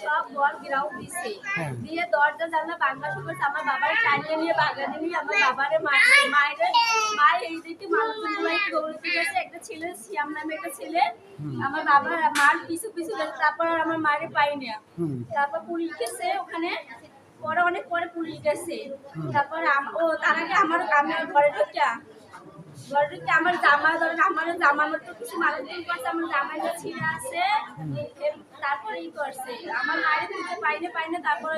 সব বল গ্রাউন্ড দিছে। হ্যাঁ। দিয়ে দরজা জানলা বাংলা শুরু আমার বাবার টানিয়ে নিয়ে বাগানে নিয়ে আমার বাবারে মায়ের মায়ের এই দিকে মানুষগুলো দৌড়তে গেছে। একটা ছেলে শ্যাম নামে একটা ছেলে। আমার বাবার মার পিছু পিছু গেছে তারপর আমার মায়ের পাই না। তারপর পুলিশ গেছে ওখানে। পরে অনেক পরে পুলিশ গেছে। তারপর ও তার আগে আমার আমার ঘরে ঢুকা ঘরে আমার জামা ধরেন আমার জামা আমার তো কিছু মালামাল করছে আমার জামাইটা ছিঁড়ে আছে। তারপরে ই করছে। আমার মায়ের খুঁজে পাইনে পাইনে তারপরে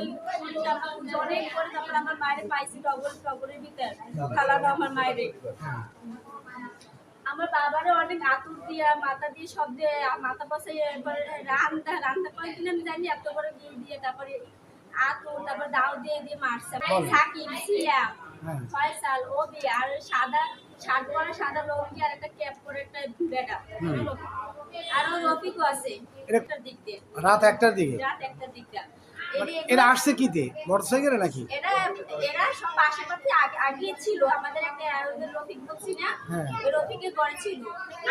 অনেক করে তারপর আমার মায়ের পাইছি ডবল ডবলের ভিতর। খালানো আমার মায়ের আমার বাবারে অনেক আতুর দিয়া মাথা দিয়ে সব দিয়ে মাথা পাশে রান্না রান্না করে কিনা আমি জানি এত বড় দিয়ে দিয়ে তারপরে আতুর তারপর দাও দিয়ে দিয়ে মারছে। সাকিব সিয়া হ্যাঁ। ফয়সাল ওবি আর সাদা শার্ট পরা সাদা লঙ্গি আর একটা ক্যাপ পরে একটা বেটা। আর রফিকও আছে একটার দিক দিয়ে। রাত একটার দিকে? রাত একটার মানে এরা আসছে কিতে মোটরসাইকেলে নাকি? এরা এরা সব আগে আগিয়ে ছিল। আমাদের একটা রফিক বলছি না? হ্যাঁ। ওই রফিকের ঘরে ছিল।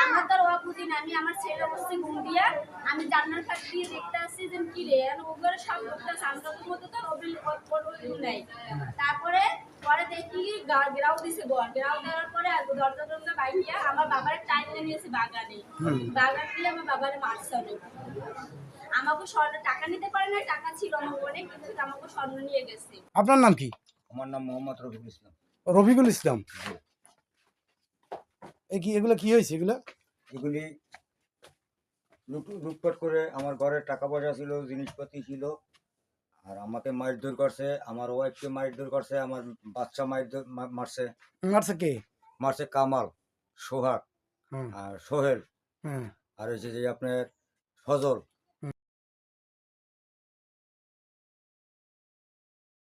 আমরা তো ওয়া বুঝি না। আমি আমার ছেলে বসছে ঘুম দিয়া আমি জান্নার কাছ দিয়ে দেখতে আসছি যে কি রে? ওগুলো সব করতে আসছে আমরা তো মতো তো রবিল নাই। তারপরে পরে দেখি গ্রাউ দিছে গ্রাউ দেওয়ার পরে দরজা দরজা বাইরিয়া আমার বাবার টাইম নিয়েছে বাগানে। বাগান দিয়ে আমার বাবারে মারছে অনেক আমাকে স্বর্ণ টাকা নিতে পারে না টাকা ছিল আমার অনেক কিন্তু আমাকে স্বর্ণ নিয়ে গেছে। আপনার নাম কি? আমার নাম মোহাম্মদ রফিকুল ইসলাম। রফিকুল ইসলাম। এ কি এগুলো কি হয়েছে এগুলো? এগুলি লুট- লুটপাট করে আমার ঘরে টাকা পয়সা ছিল জিনিসপাতি ছিল। আর আমাকে মারধর করছে আমার ওয়াইফকে মারধর করছে আমার বাচ্চা মারধর মারছে। মারছে কে? মারছে কামাল সোহাগ আর সোহেল আর হচ্ছে যে আপনার সজল।